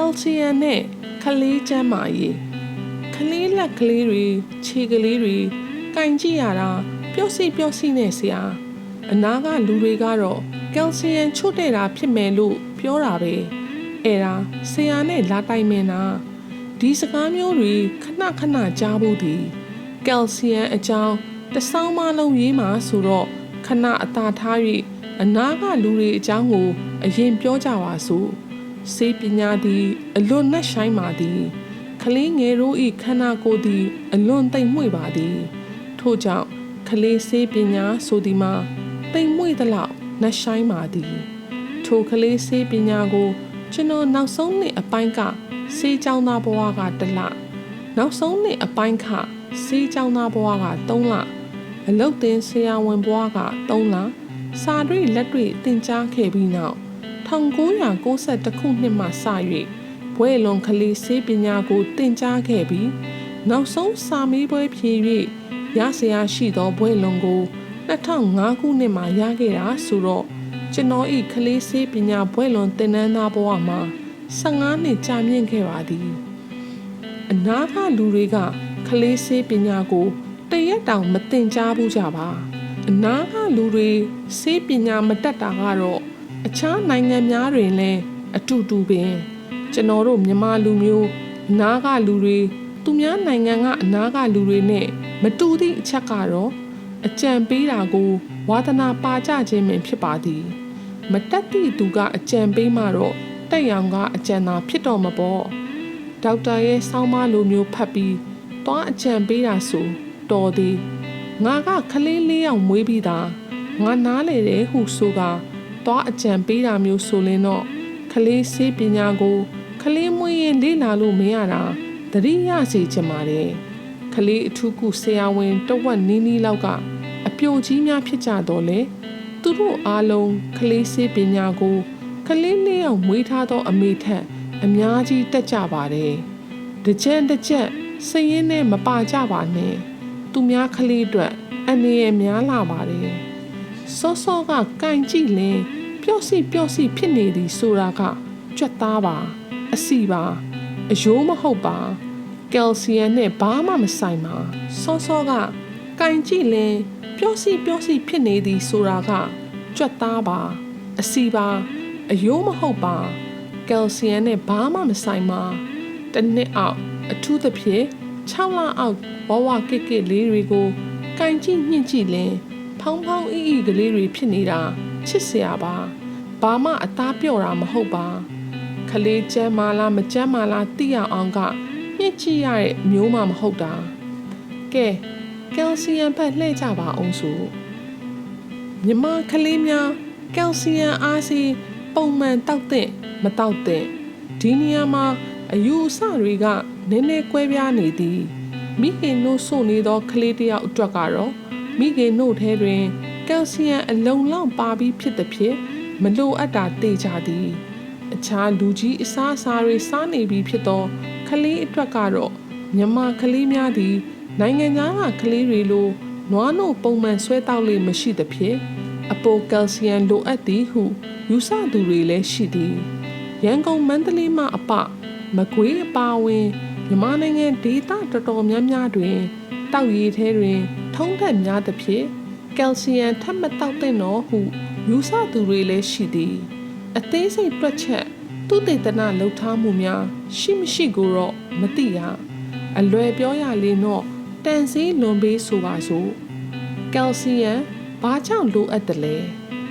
ယ်ဆီယမ်နဲ့ခလေးကျန်းမာရေးခလေးလက်ကလေးတွေခြေကလေးတွေကင်ကြည့်ရတာပျော့စီပျော့စီနဲ့ဆရာအနာကလူတွေကတော့ကယ်ဆီယမ်ချွတ်တဲ့တာဖြစ်မယ်လို့ပြောတာပဲအဲ့ဒါဆရာနဲ့လာတိုင်မင်တာဒီစကားမျိုးတွေခဏခဏကြားဖို့ဒီကယ်ဆီယမ်အကြောင်းတစ်ဆောင်းမလုံးရေးမှာဆိုတော့ခဏအသာထား၍အနာကလူတွေအကြောင်းကိုအရင်ပြောကြပါစို့ စေပညာသည် အလွန်နဲ့ဆိုင်ပါသည်ကလေးငယ်တို့၏ခန္ဓာကိုယ်သည် အလွန်သိမ်မွေ့ပါသည် ထို့ကြောင့်ကလေးစေပညာဆိုသည်မှာသိမ်မွေ့သလောက်နှဆိုင်ပါသည် ထိုကလေးစေပညာကို ကျွန်တော်နောက်ဆုံးနှစ်အပိုင်းကစေးချောင်းသားဘဝကတလနောက်ဆုံးနှစ်အပိုင်းခစေးချောင်းသားဘဝက3လအလုတ်တင်ဆရာဝန်ဘဝက3လစာတွေ့လက်တွေ့သင်ကြားခဲ့ပြီးနောက် 1992ခုနှစ်မှစ၍ဘွဲလွန်ကလေးစေးပညာကိုသင်ကြားခဲ့ပြီးနောက်ဆုံးစာမေးပွဲဖြေ၍ရဆရာရှိသောဘွဲလွန်ကို2005ခုနှစ်မှာရခဲ့တာဆိုတော့ကျွန်တော်ဤကလေးစေးပညာဘွဲလွန်သင်တန်းသားဘဝမှာ15နှစ်ကြာမြင့်ခဲ့ပါသည်အနာကလူတွေကကလေးစေးပညာကိုတရက်တောင်မသင်ကြားဘူးကြပါအနာကလူတွေစေးပညာမတတ်တာကတော့ အခြားနိုင်ငံများတွင်လည်းအတူတူပင်ကျွန်တော်တို့မြန်မာလူမျိုးအနာကလူတွေသူများနိုင်ငံကအနာကလူတွေနဲ့မတူသည့်အချက်ကတော့အကြံပေးတာကိုဝါသနာပါကြခြင်းပင်ဖြစ်ပါသည် မတက်သည့်သူကအကြံပေးမှတော့တက်ရောင်ကအကြံသာဖြစ်တော့မပေါ့ဒေါက်တာရဲ့ဆောင်းမလိုမျိုးဖတ်ပြီးသွားအကြံပေးတာဆိုတော်သည်ငါကခလေးလေးယောက်မွေးပြီးသားငါနားလေတယ်ဟုဆိုက သွားအကြံပေးတာမျိုးဆိုလင်းတော့ခလေးစေးပညာကိုခလေးမွေးရင်လေ့လာလို့မရတာတတိယစီချင်ပါတယ်ခလေးအထူးကုဆရာဝန်တဝက်နီးနီးလောက်ကအပြိုကြီးများဖြစ်ကြတော့လေသူတို့အားလုံးခလေးစေးပညာကိုကလေးလေးအောင်မွေးထားသောအမေထက်အများကြီးတက်ကြပါတယ်တကြံတကြက်စရင်နဲ့မပါကြပါနဲ့သူများကလေးအတွက်အနေရများလာပါတယ်စောစောကကင်ကြည့်လင်း ပျော့စီပျော့စီဖြစ်နေသည်ဆိုတာကကြွက်သားပါအစီပါအယိုးမဟုတ်ပါကယ်ဆီယမ်နဲ့ဘာမှမဆိုင်ပါစောစောကကင်ကြည့်လင်းပျော့စီပျော့စီဖြစ်နေသည်ဆိုတာကကြွက်သားပါအစီပါအယိုးမဟုတ်ပါကယ်ဆီယမ်နဲ့ဘာမှမဆိုင်ပါတစ်နှစ်အောက်အထူးသဖြင့်6လအောက်ဘဝကစ်ကစ်လေးတွေကိုကင်ကြည့်ညှင့်ကြည့်လင်းဖောင်းဖောင်းအီအီကလေးတွေဖြစ်နေတာ ချစ်စရာပါဘာမှအသားပြော့တာမဟုတ်ပါခလေးကျမ်းမာလားမကျမ်းမာလားသိရအောင်ကညှင့်ကြည့်ရတဲ့မျိုးမှမဟုတ်တာကဲကယ်ဆီယမ်ဖက်လှည့်ကြပါအောင်ဆိုမြမခလေးများကယ်ဆီယမ်အားစီပုံမှန်တောက်တဲ့မတောက်တဲ့ဒီနေရာမှာအယူအဆတွေကနည်းနည်းကွဲပြားနေသည်မိခင်တို့ဆိုနေသောကလေးတယောက်အတွက်ကတော့မိခင်တို့ထဲတွင် ကယ်ဆီယမ်အလုံလောက်ပါပြီးဖြစ်သည်ဖြင့်မလိုအပ်တာတေချသည် အခြားလူကြီးအစားအစာတွေစားနေပြီးဖြစ်သောကလေးအတွက်ကတော့မြန်မာကလေးများသည် နိုင်ငံသားကကလေးတွေလိုနွားနို့ပုံမှန်ဆွဲတောက်လေးမရှိသဖြင့်အပိုကယ်ဆီယမ်လိုအပ်သည်ဟုယူဆသူတွေလည်းရှိသည်ရန်ကုန်မန္တလေးမှအပမကွေးအပါဝင်မြန်မာနိုင်ငံဒေသတော်တော်များများတွင်တောက်ရည်ထဲတွင် ထုံးထက်များသဖြင့် ကယ်ဆီယမ်ထပ်မတောက်သင့်တော့ဟုယူဆသူတွေလည်းရှိသည်အသေးစိတ်တွက်ချက်သူတေသနာလှုပ်ထားမှုများရှိမရှိကိုတော့မသိရအလွယ်ပြောရလေတော့တန်စီလွန်ပေးဆိုပါစို့ကယ်ဆီယမ်ဘာကြောင့်လိုအပ်တယ်လဲ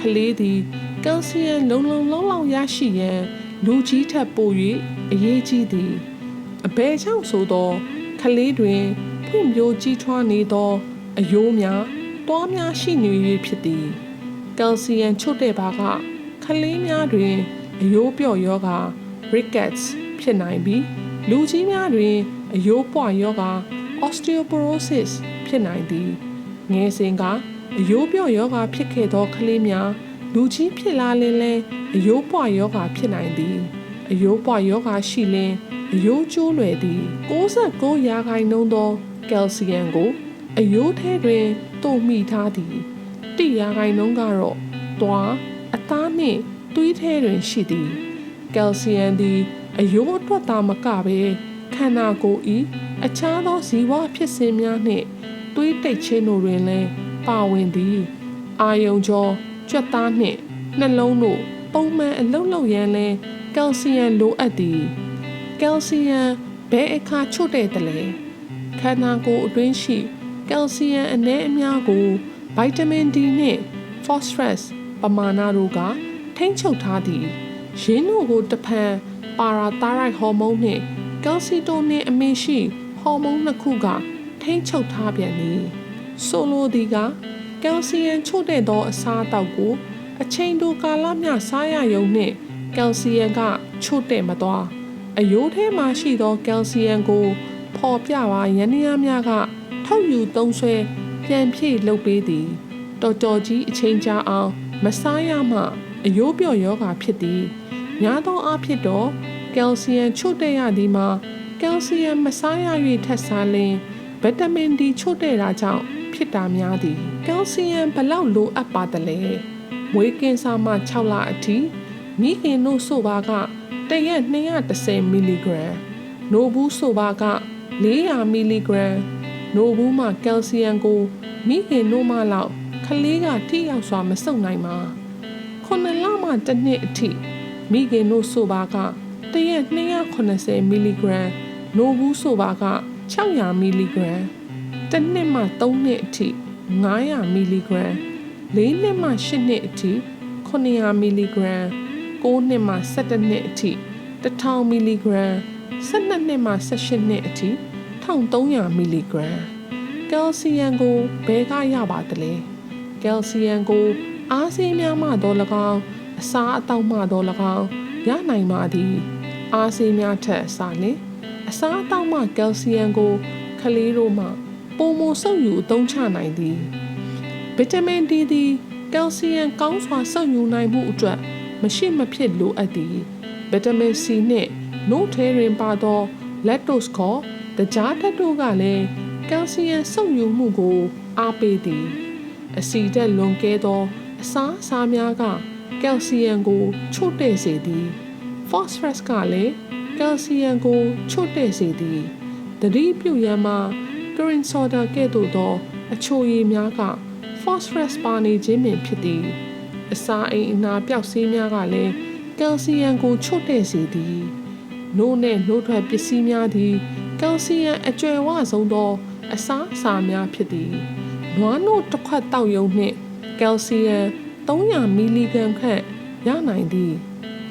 ကလေးသည်ကယ်ဆီယမ်လုံလုံလောက်လောက်ရရှိရန်လူကြီးထက်ပို၍အရေးကြီးသည်အဘဲကြောင့်ဆိုသောကလေးတွင်ဖွံ့ဖြိုးကြီးထွားနေသောအယိုးများ တွားများရှိနေ၍ဖြစ်သည်ကယ်ဆီယမ်ချွတ်တဲ့ဘာကကလေးများတွင်အယိုးပြော့ယောဂါ rickets ဖြစ်နိုင်ပြီးလူကြီးများတွင်အယိုးပွယောဂါ osteoporosis ဖြစ်နိုင်သည်ငယ်စဉ်ကအယိုးပြော့ယောဂါဖြစ်ခဲ့သောကလေးများလူကြီးဖြစ်လာလင်လဲအယိုးပွယောဂါဖြစ်နိုင်သည်အယိုးပွယောဂါရှိလင်အယိုးကျိုးလွယ်သည်69ရာခိုင်နှုန်းသောကယ်ဆီယမ်ကိုအယိုးထဲတွင် တုံမိထားသည်1ရာခိုင်နှုန်းကတော့သွားအသားနှင့်သွေးထဲတွင်ရှိသည်ကကယ်ဆီယမ်သည်အယိုးအတွက်သာမကဘဲခန္ဓာကိုယ်ဤအခြားသောဇီဝဖြစ်စဉ်များနှင့်သွေးတိတ်ခြင်းတို့တွင်လည်းပါဝင်သည်အာယုံကြောကြွက်သားနှင့်နှလုံးတို့ပုံမှန်အလုံးလုံးရန်လဲကယ်ဆီယမ်လိုအပ်သည်ကယ်ဆီယမ်ဘယ်အခါချို့တဲ့တလဲခန္ဓာကိုယ်အတွင်းရှိ ကယ်ဆီယမ်အနည်းအများကိုဗိုက်တာမင် D နှင့် phosphorus ပမာဏတို့ကထိမ့်ချုပ်ထားသည်ရင်းတို့ကိုတဖန်ပါရာသာရိုက်ဟော်မုန်းနှင့်ကယ်ဆီတိုနင်အမင်းရှိဟော်မုန်းနှစ်ခုကထိမ့်ချုပ်ထားပြန်သည်ဆိုလိုသည်ကကယ်ဆီယမ်ချို့တဲ့သောအစားအသောက်ကို အချိန်တိုကာလမျှစားရယုံနှင့်ကယ်ဆီယမ်ကချို့တဲ့မသွားအယိုးထဲမှာရှိသောကယ်ဆီယမ်ကိုဖော်ပြပါယန္တရားများက ထုတ်ယူသုံးဆွဲပြန်ဖြည့်လုပ်ပေးသည်တော်တော်ကြီးအချိန်ကြာအောင်မစားရမှအယိုးပြော့ယောဂါဖြစ်သည်များသောအားဖြင့်တော့ကယ်ဆီယမ်ချို့တဲ့ရသည်မှာကယ်ဆီယမ်မစားရ၍ထက်စားလျင်ဗီတာမင် D ချို့တဲ့တာကြောင့်ဖြစ်တာများသည်ကယ်ဆီယမ်ဘလောက်လိုအပ်ပါသလဲမွေးကင်းစားမှ6လအထိမိခင်တို့ဆိုပါကတရက်230မီလီဂရမ်နိုဘူးဆိုပါက400မီလီဂရမ် နိုဘူးမှာကယ်ဆီယမ်ကိုမိခင်တို့မှလောက်ကလေးကထိရောက်စွာမစုံနိုင်ပါခုနှစ်လမှတစ်နှစ်အထိမိခင်တို့ဆိုပါကတရက်280မီလီဂရမ်နိုဘူးဆိုပါက600မီလီဂရမ်တစ်နှစ်မှ3နှစ်အထိ900မီလီဂရမ်၄နှစ်မှ8နှစ်အထိ900မီလီဂရမ်9နှစ်မှ17နှစ်အထိ1000မီလီဂရမ်12နှစ်မှ18နှစ်အထိ 1300မီလီဂရမ်ကယ်ဆီယမ်ကိုဘယ်ကရပါသလဲကယ်ဆီယမ်ကိုအားစေးများမှတော့၎င်းအစားအသောက်မှတော့၎င်းရနိုင်ပါသည်အားစေးများထက်အစားလင်အစားအသောက်မှကယ်ဆီယမ်ကိုကလေးတို့မှပုံမဆုပ်ယူအသုံးချနိုင်သည်ဗီတာမင် D သည်ကယ်ဆီယမ်ကောင်းစွာဆုပ်ယူနိုင်မှုအတွက်မရှိမဖြစ်လိုအပ်သည်ဗီတာမင် C နှင့်နို့ထဲတွင်ပါသော lactose ခေါ် တကြားဓာတ်တို့ကလည်းကယ်ဆီယမ်ဆုပ်ယူမှုကိုအားပေးသည် အဆီဓာတ်လွန်ကဲသော အစားအစာများကကယ်ဆီယမ်ကို ချို့တဲ့စေသည် phosphorus ကလည်းကယ်ဆီယမ်ကို ချို့တဲ့စေသည်သတိပြုရန်မှာ green soda ကဲ့သို့သော အချိုရည်များက phosphorus ပါနေခြင်းပင်ဖြစ်သည် အစာအိမ်အနာပျောက်ဆေးများကလည်းကယ်ဆီယမ်ကိုချို့တဲ့စေသည်နို့နှင့်နှုတ်ထွက်ပစ္စည်းများသည် ကယ်ဆီယမ်အကျွယ်ဝဆုံးသော အစာအစာများဖြစ်သည်နွားနို့တစ်ခွက်တောက်ယုံနှင့်ကယ်ဆီယမ်300မီလီဂရမ်ခန့်ရနိုင်သည်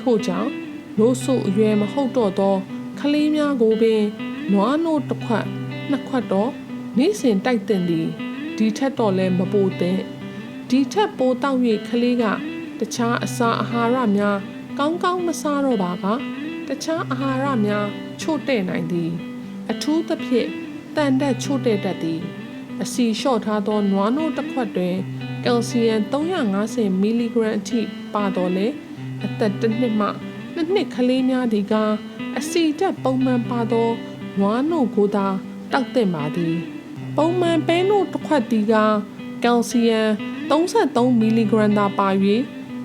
ထို့ကြောင့်နို့ဆုအရွယ်မဟုတ်တော့သောကလေးများကိုပင်နွားနို့တစ်ခွက်နှစ်ခွက်တော့နေ့စဉ်တိုက်တင်သည်ဒီထက်တော့လည်းမပိုသင့်ဒီထက်ပိုတောက်၍ကလေးကတခြားအစာအာဟာရများ ကောင်းကောင်းမစားတော့ပါကတခြားအာဟာရများချို့တဲ့နိုင်သည် အထူးသဖြင့်တန်တက်ချို့တဲ့တတ်သည် အစီလျှော့ထားသောနွားနို့တစ်ခွက်တွင်ကယ်ဆီယမ်350မီလီဂရမ်အထိပါတော်လဲအသက်တစ်နှစ်မှနှစ်နှစ်ကလေးများဒီကအစီတက်ပုံမှန်ပါသောနွားနို့ကိုသာတောက်တင်ပါသည် ပုံမှန်ပဲနို့တစ်ခွက်ဒီကကယ်ဆီယမ်33မီလီဂရမ်သာပါ၍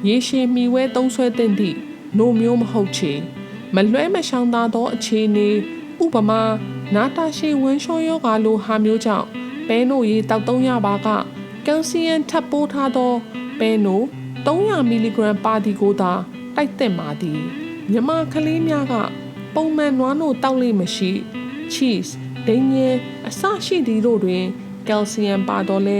ရေရှည်မီဝဲသုံးဆွဲသင့်သည့်နို့မျိုးမဟုတ်ချေမလွဲမရှောင်သာသောအခြေအနေ ဥပမာနာတာရှည်ဝန်းလျှောယောဂါလိုဟာမျိုးကြောင့်ပဲနို့ရေတောက်သုံးရပါကကယ်ဆီယမ်ထပ်ပိုးထားသောပဲနို့300မီလီဂရမ်ပါတီကိုသာတိုက်သင့်ပါသည်မြမကလေးများကပုံမှန်နွားနို့တောက်လိမ့်မရှိ cheese ဒိန်ရင်အစရှိသည်တို့တွင်ကယ်ဆီယမ်ပါတော့လဲ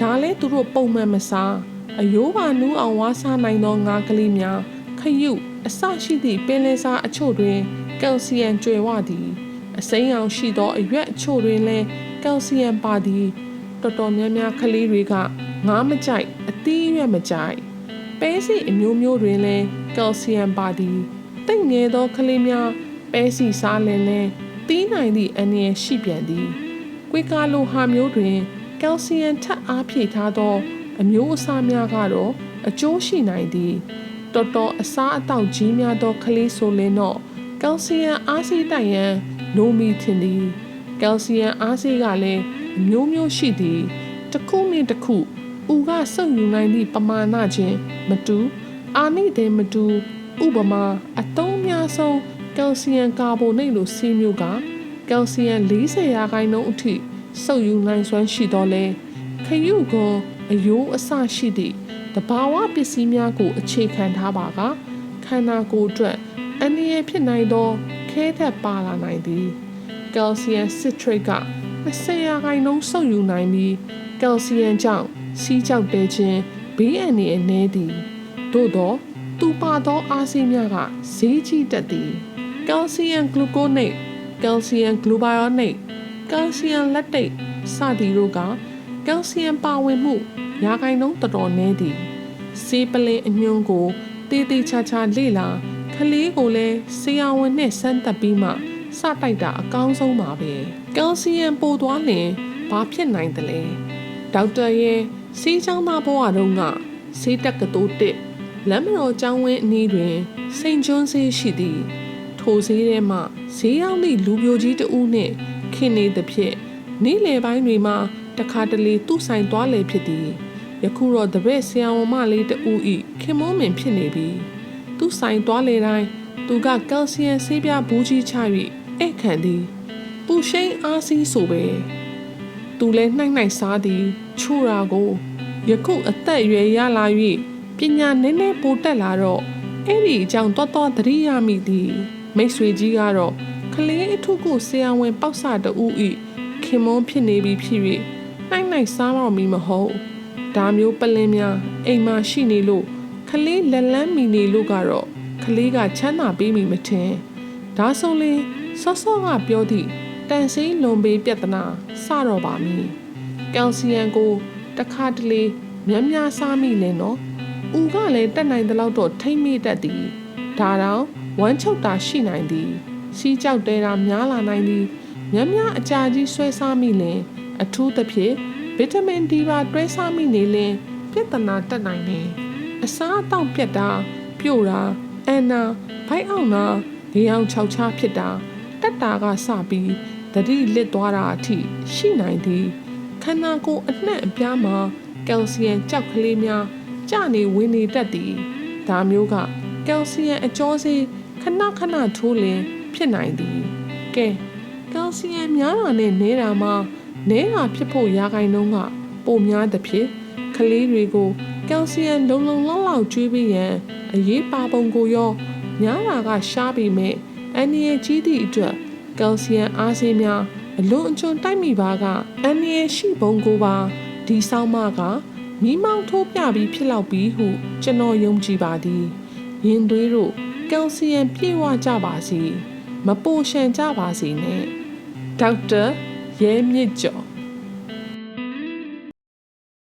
ဒါလဲသူတို့ပုံမှန်မစားအယိုးပါနူးအောင်ဝါးစားနိုင်သောငါးကလေးများခရုအစရှိသည့်ပင်လယ်စာအချို့တွင် ကယ်ဆီယမ်ကျွယ်ဝသည်အစိမ်းအောင်ရှိသောအရွက်အချို့တွင်လည်းကယ်ဆီယမ်ပါသည်တော်တော်များများကလေးတွေကငားမကြိုက်အသီးရွက်မကြိုက်ပဲစီအမျိုးမျိုးတွင်လည်းကယ်ဆီယမ်ပါသည်တိတ်ငယ်သောကလေးများပဲစီစားလင်လင်တီးနိုင်သည့်အနေရရှိပြန်သည်ကွေကာလိုဟာမျိုးတွင်ကယ်ဆီယမ်ထပ်အားဖြည့်ထားသော အမျိုးအစားများကတော့အကျိုးရှိနိုင်သည်တော်တော်အစားအသောက်ကြီးများသောကလေးဆိုလင်တော့ ကယ်ဆီယမ်အားစီးတိုက်ရန်နိုမီထင်သည်ကယ်ဆီယမ်အားစီးကလည်းအမျိုးမျိုးရှိသည်တစ်ခုနှင့်တစ်ခုဦးကစုပ်ယူနိုင်သည့်ပမာဏချင်းမတူအာနိတဲ့မတူဥပမာအသုံးအများဆုံးကယ်လ်ဆီယမ်ကာဘိုနိတ်လိုဆေးမျိုးကကယ်လ်ဆီယမ်40ရာခိုင်နှုန်းအထိစုပ်ယူနိုင်စွမ်းရှိတော့လဲခရုကောအယိုးအစရှိသည့်တဘာဝပစ္စည်းများကိုအခြေခံထားပါကခန္ဓာကိုယ်အတွက် အနည်းရဖြစ်နိုင်သောခဲသက်ပါလာနိုင်သည်ကယ်လ်ဆီယမ်စစ်ထရိတ်က20ရာခိုင်နှုန်းစုပ်ယူနိုင်ပြီးကယ်လ်ဆီယမ်ကြောင့်စီးကြောက်တဲခြင်းဘေးအန္တရာယ်နည်းသည်သို့သောသူပါသောအားစီးများကဈေးကြီးတတ်သည်ကယ်လ်ဆီယမ်ဂလူကိုနိတ်ကယ်လ်ဆီယမ်ဂလူဘိုင်အိုနိတ်ကယ်လ်ဆီယမ်လက်တိတ်စသည်တို့ကကယ်လ်ဆီယမ်ပါဝင်မှုရာခိုင်နှုန်းတော်တော်နည်းသည်ဆေးပလင်းအညွန့်ကိုတေးသေးချာချာလေ့လာ ခလေးကိုလည်းဆရာဝန်နဲ့စမ်းသပ်ပြီးမှစတိုက်တာအကောင်းဆုံးပါပဲကယ်လ်ဆီယမ်ပိုသွားလင်ဘာဖြစ်နိုင်သလဲဒေါက်တာရဲ့ဆေးချောင်းသားဘဝတုန်းကဆေးတက်ကတိုးတစ်လမ်းမတော်ကျောင်းဝင်းအနီးတွင်စိန်ကျွန်းဆေးရှိသည်ထိုဆေးထဲမှဈေးရောက်သည့်လူပြိုကြီးတဦးနှင့်ခင်နေသဖြင့်နေ့လယ်ပိုင်းတွေမှာတခါတလေသူ့ဆိုင်သွားလေဖြစ်သည်ယခုတော့တပည့်ဆရာဝန်မလေးတဦးဤခင်မောမင်ဖြစ်နေပြီ သူ့ဆိုင်သွားလေတိုင်းသူကကယ်လ်ဆီယမ်ဆေးပြားဘူးကြီးချ၍ဧည့်ခံသည်ပူရှိန်အားစီးဆိုပဲသူလဲနှိုက်နှိုက်စားသည်ချိုရာကိုယခုအသက်အရွယ်ရလာ၍ပညာနည်းနည်းပိုတက်လာတော့အဲ့ဒီအကြောင်းတော်တော်သတိရမိသည်မိတ်ဆွေကြီးကတော့ကလေးအထုကိုဆရာဝန်ပေါက်ဆတူဤခင်မွန်းဖြစ်နေပြီဖြစ်၍နှိုက်နှိုက်စားတော့မီမဟုတ်ဒါမျိုးပလင်းများအိမ်မှာရှိနေလို့ ကလေးလက်လန်းမီနေလို့ကတော့ကလေးကချမ်းသာပေးမိမထင်ဒါဆိုလေဆော့ဆော့ကပြောသည့်တန်စိမ်းလွန်ပေးပြဿနာစတော့ပါမည်ကယ်လ်ဆီယမ်ကိုတစ်ခါတလေများများစားမိလဲနော်။ဦးကလည်းတက်နိုင်တဲ့လောက်တော့ထိမ့်မိတတ်သည်။ဒါတောင်ဝမ်းချုပ်တာရှိနိုင်သည်။စီးကြောက်တဲတာများလာနိုင်သည်။များများအကြာကြီးဆွဲစားမိလင်အထူးသဖြင့်ဗီတာမင် D ပါတွဲစားမိနေလင်ပြဿနာတက်နိုင်တယ်။ အစားအသောက်ပြတ်တာပြို့တာအန်နာဘိုက်အောင်တာရေအောင်ခြောက်ချားဖြစ်တာတက်တာကစပြီးသတိလစ်သွားတာအထိရှိနိုင်သည်ခန္ဓာကိုယ်အနှံ့အပြားမှာကယ်လ်ဆီယမ်ကြောက်ကလေးများကျနေဝင်နေတတ်သည်ဒါမျိုးကကယ်လ်ဆီယမ်အကျော်စေးခဏခဏထိုးလင်ဖြစ်နိုင်သည်ကဲကယ်လ်ဆီယမ်များတာနဲ့နေတာမှာနဲတာဖြစ်ဖို့ရာခိုင်နှုန်းကပိုများသဖြင့်ကလေးတွေကို ကယ်လ်ဆီယမ်လုံလုံလောက်လောက်ကျွေးပေးရန်အရေးပါပုံကိုရောများတာကရှားပေမဲ့အန်နီရဲ့ကြီးသည့်အတွက်ကယ်လ်ဆီယမ်အားစေးများအလွန်အကျွံတိုက်မိပါကအန်နီရဲ့ရှိပုံကိုပါဒီဆောင်မကမိမောင်းထိုးပြပြီးဖြစ်လောက်ပြီးဟုကျွန်တော်ယုံကြည်ပါသည်ရင်သွေးတို့ကယ်လ်ဆီယမ်ပြည့်ဝကြပါစေမပိုရှန်ကြပါစေနဲ့ဒေါက်တာရဲမြင့်ကျော်